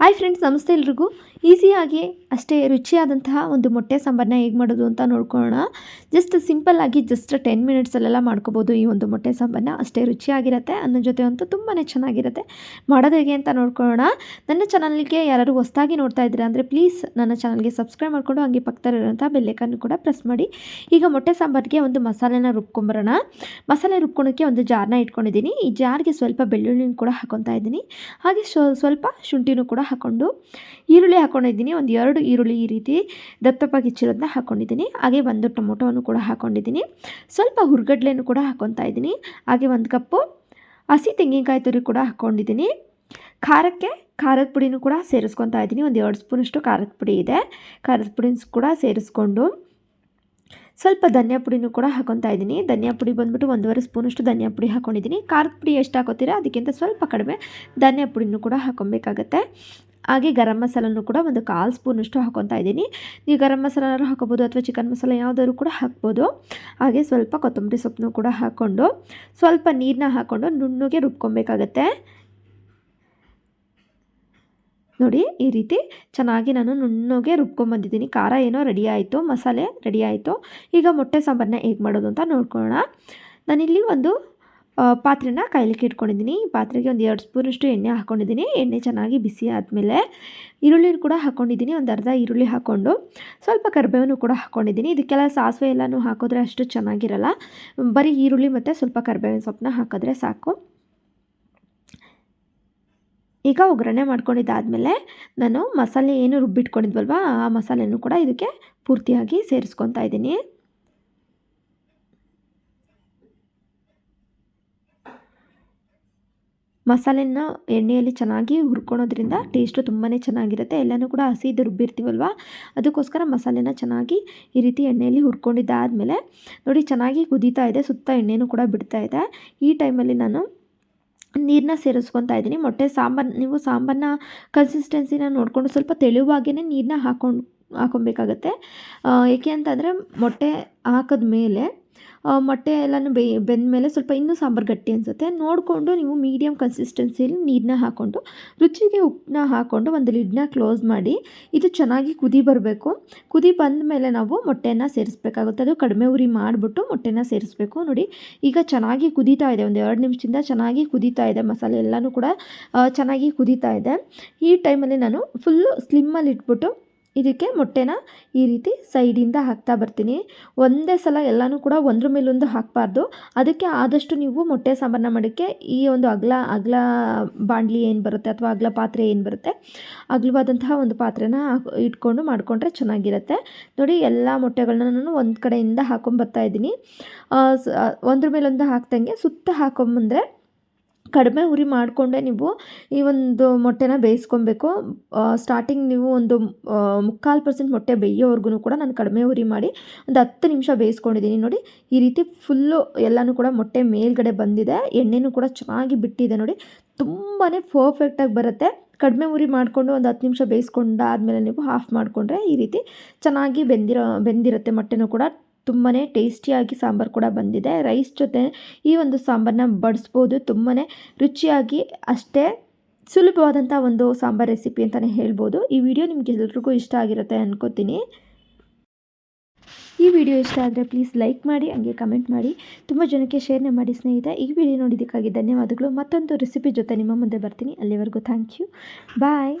Hi friends ನಮಸ್ತೆ ಎಲ್ರಿಗೂ. ಈಸಿಯಾಗಿ ಅಷ್ಟೇ ರುಚಿಯಾದಂತಹ ಒಂದು ಮೊಟ್ಟೆ ಸಾಂಬಾರನ್ನ ಹೇಗೆ ಮಾಡೋದು ಅಂತ ನೋಡ್ಕೊಳ್ಳೋಣ. ಜಸ್ಟ್ ಸಿಂಪಲ್ ಆಗಿ ಜಸ್ಟ್ ಟೆನ್ ಮಿನಿಟ್ಸಲ್ಲೆಲ್ಲ ಮಾಡ್ಕೋಬೋದು ಈ ಒಂದು ಮೊಟ್ಟೆ ಸಾಂಬಾರನ್ನ ಅಷ್ಟೇ ರುಚಿಯಾಗಿರುತ್ತೆ ಅನ್ನೋ ಜೊತೆ ಅಂತೂ ತುಂಬಾ ಚೆನ್ನಾಗಿರುತ್ತೆ. ಮಾಡೋದು ಹೇಗೆ ಅಂತ ನೋಡ್ಕೊಳ್ಳೋಣ. ನನ್ನ ಚಾನಲ್ಗೆ ಯಾರು ಹೊಸದಾಗಿ ನೋಡ್ತಾ ಇದ್ದೀರಾ ಅಂದರೆ ಪ್ಲೀಸ್ ನನ್ನ ಚಾನಲ್ಗೆ ಸಬ್ಸ್ಕ್ರೈಬ್ ಮಾಡಿಕೊಂಡು ಹಂಗೆ ಪಕ್ಕದಲ್ಲಿರುವಂಥ ಬೆಲ್ಲೆಕನ್ನು ಕೂಡ ಪ್ರೆಸ್ ಮಾಡಿ. ಈಗ ಮೊಟ್ಟೆ ಸಾಂಬಾರಿಗೆ ಒಂದು ಮಸಾಲೆನ ರುಬ್ಕೊಂಬರೋಣ. ಮಸಾಲೆ ರುಬ್ಕೊಳೋಕ್ಕೆ ಒಂದು ಜಾರ್ನ ಇಟ್ಕೊಂಡಿದ್ದೀನಿ. ಈ ಜಾರ್ಗೆ ಸ್ವಲ್ಪ ಬೆಳ್ಳುಳ್ಳಿನ ಕೂಡ ಹಾಕೊತಾ ಇದ್ದೀನಿ. ಹಾಗೆ ಸ್ವ- ಸ್ವಲ್ಪ ಶುಂಠಿನೂ ಕೂಡ ಹಾಕ್ಕೊಂಡು ಈರುಳ್ಳಿ ಹಾಕ್ಕೊಂಡಿದ್ದೀನಿ ಒಂದು ಎರಡು ಈರುಳ್ಳಿ ಈ ರೀತಿ ದಪ್ಪವಾಗಿ ಹೆಚ್ಚಿರೋದನ್ನ ಹಾಕ್ಕೊಂಡಿದ್ದೀನಿ ಹಾಗೆ ಒಂದು ಟೊಮೊಟೊವನ್ನು ಕೂಡ ಹಾಕ್ಕೊಂಡಿದ್ದೀನಿ ಸ್ವಲ್ಪ ಹುರ್ಗಡ್ಲೆಯನ್ನು ಕೂಡ ಹಾಕ್ಕೊತಾ ಇದ್ದೀನಿ. ಹಾಗೆ ಒಂದು ಕಪ್ಪು ಹಸಿ ತೆಂಗಿನಕಾಯಿ ತುರಿ ಕೂಡ ಹಾಕ್ಕೊಂಡಿದ್ದೀನಿ ಖಾರಕ್ಕೆ ಖಾರದ ಪುಡಿನೂ ಕೂಡ ಸೇರಿಸ್ಕೊತಾ ಇದ್ದೀನಿ. ಒಂದು ಎರಡು ಸ್ಪೂನಷ್ಟು ಖಾರದ ಪುಡಿ ಇದೆ. ಖಾರದ ಪುಡಿನ ಕೂಡ ಸೇರಿಸ್ಕೊಂಡು ಸ್ವಲ್ಪ ಧನಿಯಾ ಪುಡಿನೂ ಕೂಡ ಹಾಕೊತಾ ಇದ್ದೀನಿ. ಧನಿಯಾ ಪುಡಿ ಬಂದುಬಿಟ್ಟು ಒಂದೂವರೆ ಸ್ಪೂನಷ್ಟು ಧನಿಯಾ ಪುಡಿ ಹಾಕೊಂಡಿದ್ದೀನಿ. ಖಾರದ ಪುಡಿ ಎಷ್ಟು ಹಾಕೋತೀರಾ ಅದಕ್ಕಿಂತ ಸ್ವಲ್ಪ ಕಡಿಮೆ ಧನಿಯಾ ಪುಡಿನೂ ಕೂಡ ಹಾಕೊಬೇಕಾಗತ್ತೆ. ಹಾಗೆ ಗರಂ ಮಸಾಲನೂ ಕೂಡ ಒಂದು ಕಾಲು ಸ್ಪೂನಷ್ಟು ಹಾಕೊತಾ ಇದ್ದೀನಿ. ನೀವು ಗರಂ ಮಸಾಲಾರು ಹಾಕೋಬೋದು ಅಥವಾ ಚಿಕನ್ ಮಸಾಲ ಯಾವುದಾದ್ರು ಕೂಡ ಹಾಕ್ಬೋದು. ಹಾಗೆ ಸ್ವಲ್ಪ ಕೊತ್ತಂಬರಿ ಸೊಪ್ಪನ್ನು ಕೂಡ ಹಾಕ್ಕೊಂಡು ಸ್ವಲ್ಪ ನೀರನ್ನ ಹಾಕ್ಕೊಂಡು ನುಣ್ಣಗೆ ರುಬ್ಕೊಬೇಕಾಗತ್ತೆ. ನೋಡಿ, ಈ ರೀತಿ ಚೆನ್ನಾಗಿ ನಾನು ನುಣ್ಣಗೆ ರುಬ್ಕೊಂಬಂದಿದ್ದೀನಿ. ಖಾರ ಏನೋ ರೆಡಿ ಆಯಿತು, ಮಸಾಲೆ ರೆಡಿ ಆಯಿತು. ಈಗ ಮೊಟ್ಟೆ ಸಾಂಬಾರನ್ನ ಹೇಗೆ ಮಾಡೋದು ಅಂತ ನೋಡ್ಕೊಳ್ಳೋಣ. ನಾನಿಲ್ಲಿ ಒಂದು ಪಾತ್ರೆನ ಕಾಯ್ಲಿಕ್ಕೆ ಇಟ್ಕೊಂಡಿದ್ದೀನಿ. ಈ ಪಾತ್ರೆಗೆ ಒಂದು ಎರಡು ಸ್ಪೂನಷ್ಟು ಎಣ್ಣೆ ಹಾಕ್ಕೊಂಡಿದ್ದೀನಿ ಎಣ್ಣೆ ಚೆನ್ನಾಗಿ ಬಿಸಿ ಆದಮೇಲೆ ಈರುಳ್ಳಿ ಕೂಡ ಹಾಕ್ಕೊಂಡಿದ್ದೀನಿ ಒಂದು ಅರ್ಧ ಈರುಳ್ಳಿ ಹಾಕ್ಕೊಂಡು ಸ್ವಲ್ಪ ಕರಿಬೇವನ್ನು ಕೂಡ ಹಾಕ್ಕೊಂಡಿದ್ದೀನಿ ಇದಕ್ಕೆಲ್ಲ ಸಾಸಿವೆ ಎಲ್ಲನೂ ಹಾಕಿದ್ರೆ ಅಷ್ಟು ಚೆನ್ನಾಗಿರಲ್ಲ. ಬರೀ ಈರುಳ್ಳಿ ಮತ್ತು ಸ್ವಲ್ಪ ಕರಿಬೇವಿನ ಸೊಪ್ಪನ್ನ ಹಾಕಿದ್ರೆ ಸಾಕು. ಈಗ ಒಗ್ಗರಣೆ ಮಾಡ್ಕೊಂಡಿದ್ದಾದಮೇಲೆ ನಾನು ಮಸಾಲೆ ಏನು ರುಬ್ಬಿಟ್ಕೊಂಡಿದ್ವಲ್ವ, ಆ ಮಸಾಲೆನೂ ಕೂಡ ಇದಕ್ಕೆ ಪೂರ್ತಿಯಾಗಿ ಸೇರಿಸ್ಕೊತಾ ಇದ್ದೀನಿ. ಮಸಾಲೆನ ಎಣ್ಣೆಯಲ್ಲಿ ಚೆನ್ನಾಗಿ ಹುರ್ಕೊಳೋದ್ರಿಂದ ಟೇಸ್ಟು ತುಂಬಾ ಚೆನ್ನಾಗಿರುತ್ತೆ. ಎಲ್ಲನೂ ಕೂಡ ಹಸಿದು ರುಬ್ಬಿರ್ತೀವಲ್ವ, ಅದಕ್ಕೋಸ್ಕರ ಮಸಾಲೆನ ಚೆನ್ನಾಗಿ ಈ ರೀತಿ ಎಣ್ಣೆಯಲ್ಲಿ ಹುರ್ಕೊಂಡಿದ್ದಾದಮೇಲೆ ನೋಡಿ ಚೆನ್ನಾಗಿ ಕುದೀತಾ ಇದೆ, ಸುತ್ತ ಎಣ್ಣೆನೂ ಕೂಡ ಬಿಡ್ತಾ ಇದೆ. ಈ ಟೈಮಲ್ಲಿ ನಾನು ನೀರನ್ನ ಸೇರಿಸ್ಕೊತಾ ಇದ್ದೀನಿ. ಮೊಟ್ಟೆ ಸಾಂಬಾರು, ನೀವು ಸಾಂಬಾರನ್ನ ಕನ್ಸಿಸ್ಟೆನ್ಸಿನ ನೋಡಿಕೊಂಡು ಸ್ವಲ್ಪ ತೆಳುವಾಗೇ ನೀರನ್ನ ಹಾಕೊಂಡು, ಹಾಕೊಬೇಕಾಗತ್ತೆ. ಏಕೆ ಅಂತಂದರೆ ಮೊಟ್ಟೆ ಹಾಕಿದ ಮೇಲೆ ಮೊಟ್ಟೆ ಎಲ್ಲನೂ ಬೆಂದ ಮೇಲೆ ಸ್ವಲ್ಪ ಇನ್ನೂ ಸಾಂಬಾರು ಗಟ್ಟಿ ಅನಿಸುತ್ತೆ. ನೋಡಿಕೊಂಡು ನೀವು ಮೀಡಿಯಮ್ ಕನ್ಸಿಸ್ಟೆನ್ಸಿಯಲ್ಲಿ ನೀರನ್ನ ಹಾಕ್ಕೊಂಡು ರುಚಿಗೆ ಉಪ್ಪನ್ನ ಹಾಕ್ಕೊಂಡು ಒಂದು ಲಿಡ್ನ ಕ್ಲೋಸ್ ಮಾಡಿ, ಇದು ಚೆನ್ನಾಗಿ ಕುದಿ ಬರಬೇಕು. ಕುದಿ ಬಂದ ಮೇಲೆ ನಾವು ಮೊಟ್ಟೆನ ಸೇರಿಸ್ಬೇಕಾಗುತ್ತೆ. ಅದು ಕಡಿಮೆ ಉರಿ ಮಾಡಿಬಿಟ್ಟು ಮೊಟ್ಟೆನ ಸೇರಿಸ್ಬೇಕು. ನೋಡಿ, ಈಗ ಚೆನ್ನಾಗಿ ಕುದೀತಾ ಇದೆ. ಒಂದು ಎರಡು ನಿಮಿಷದಿಂದ ಚೆನ್ನಾಗಿ ಕುದೀತಾ ಇದೆ. ಮಸಾಲೆ ಎಲ್ಲನೂ ಕೂಡ ಚೆನ್ನಾಗಿ ಕುದೀತಾ ಇದೆ. ಈ ಟೈಮಲ್ಲಿ ನಾನು ಫುಲ್ಲು ಸ್ಲಿಮ್ಮಲ್ಲಿ ಇಟ್ಬಿಟ್ಟು ಇದಕ್ಕೆ ಮೊಟ್ಟೆನ ಈ ರೀತಿ ಸೈಡಿಂದ ಹಾಕ್ತಾ ಬರ್ತೀನಿ. ಒಂದೇ ಸಲ ಎಲ್ಲನೂ ಕೂಡ ಒಂದ್ರ ಮೇಲೊಂದು ಹಾಕಬಾರ್ದು. ಅದಕ್ಕೆ ಆದಷ್ಟು ನೀವು ಮೊಟ್ಟೆ ಸಾಂಬಾರನ್ನ ಮಾಡೋಕ್ಕೆ ಈ ಒಂದು ಅಗಲ ಅಗಲ ಬಾಣಲಿ ಏನು ಬರುತ್ತೆ ಅಥವಾ ಅಗಲ ಪಾತ್ರೆ ಏನು ಬರುತ್ತೆ, ಅಗಲವಾದಂತಹ ಒಂದು ಪಾತ್ರೆನ ಇಟ್ಕೊಂಡು ಮಾಡಿಕೊಂಡ್ರೆ ಚೆನ್ನಾಗಿರುತ್ತೆ. ನೋಡಿ, ಎಲ್ಲ ಮೊಟ್ಟೆಗಳನ್ನ ನಾನು ಒಂದು ಕಡೆಯಿಂದ ಹಾಕೊಂಬರ್ತಾ ಇದ್ದೀನಿ. ಒಂದ್ರ ಮೇಲೊಂದು ಹಾಕ್ದಂಗೆ ಸುತ್ತ ಹಾಕೊಂಬಂದರೆ ಕಡಿಮೆ ಉರಿ ಮಾಡಿಕೊಂಡೆ ನೀವು ಈ ಒಂದು ಮೊಟ್ಟೆನ ಬೇಯಿಸ್ಕೊಬೇಕು. ಸ್ಟಾರ್ಟಿಂಗ್ ನೀವು ಒಂದು ಮುಕ್ಕಾಲು ಪರ್ಸೆಂಟ್ ಮೊಟ್ಟೆ ಬೇಯೋವರೆಗೂ ಕೂಡ ನಾನು ಕಡಿಮೆ ಉರಿ ಮಾಡಿ ಒಂದು ಹತ್ತು ನಿಮಿಷ ಬೇಯಿಸ್ಕೊಂಡಿದ್ದೀನಿ. ನೋಡಿ, ಈ ರೀತಿ ಫುಲ್ಲು ಎಲ್ಲನೂ ಕೂಡ ಮೊಟ್ಟೆ ಮೇಲ್ಗಡೆ ಬಂದಿದೆ. ಎಣ್ಣೆನೂ ಕೂಡ ಚೆನ್ನಾಗಿ ಬಿಟ್ಟಿದೆ. ನೋಡಿ ತುಂಬಾ ಪರ್ಫೆಕ್ಟಾಗಿ ಬರುತ್ತೆ. ಕಡಿಮೆ ಉರಿ ಮಾಡಿಕೊಂಡು ಒಂದು ಹತ್ತು ನಿಮಿಷ ಬೇಯಿಸ್ಕೊಂಡಾದ್ಮೇಲೆ ನೀವು ಆಫ್ ಮಾಡಿಕೊಂಡ್ರೆ ಈ ರೀತಿ ಚೆನ್ನಾಗಿ ಬೆಂದಿರೋ, ಬೆಂದಿರುತ್ತೆ ಮೊಟ್ಟೆನೂ ಕೂಡ. ತುಂಬಾ ಟೇಸ್ಟಿಯಾಗಿ ಸಾಂಬಾರು ಕೂಡ ಬಂದಿದೆ. ರೈಸ್ ಜೊತೆ ಈ ಒಂದು ಸಾಂಬಾರನ್ನ ಬಡಿಸ್ಬೋದು. ತುಂಬಾ ರುಚಿಯಾಗಿ, ಅಷ್ಟೇ ಸುಲಭವಾದಂಥ ಒಂದು ಸಾಂಬಾರು ರೆಸಿಪಿ ಅಂತಲೇ ಹೇಳ್ಬೋದು. ಈ ವಿಡಿಯೋ ನಿಮಗೆ ಎಲ್ರಿಗೂ ಇಷ್ಟ ಆಗಿರುತ್ತೆ ಅನ್ಕೋತೀನಿ. ಈ ವಿಡಿಯೋ ಇಷ್ಟ ಆದರೆ ಪ್ಲೀಸ್ ಲೈಕ್ ಮಾಡಿ, ಹಂಗೆ ಕಮೆಂಟ್ ಮಾಡಿ. ತುಂಬ ಜನಕ್ಕೆ ಶೇರ್ನೆ ಮಾಡಿ ಸ್ನೇಹಿತ ಈ ವಿಡಿಯೋ ನೋಡಿದ್ದಕ್ಕಾಗಿ ಧನ್ಯವಾದಗಳು. ಮತ್ತೊಂದು ರೆಸಿಪಿ ಜೊತೆ ನಿಮ್ಮ ಮುಂದೆ ಬರ್ತೀನಿ. ಅಲ್ಲಿವರೆಗೂ ಥ್ಯಾಂಕ್ ಯು. ಬಾಯ್.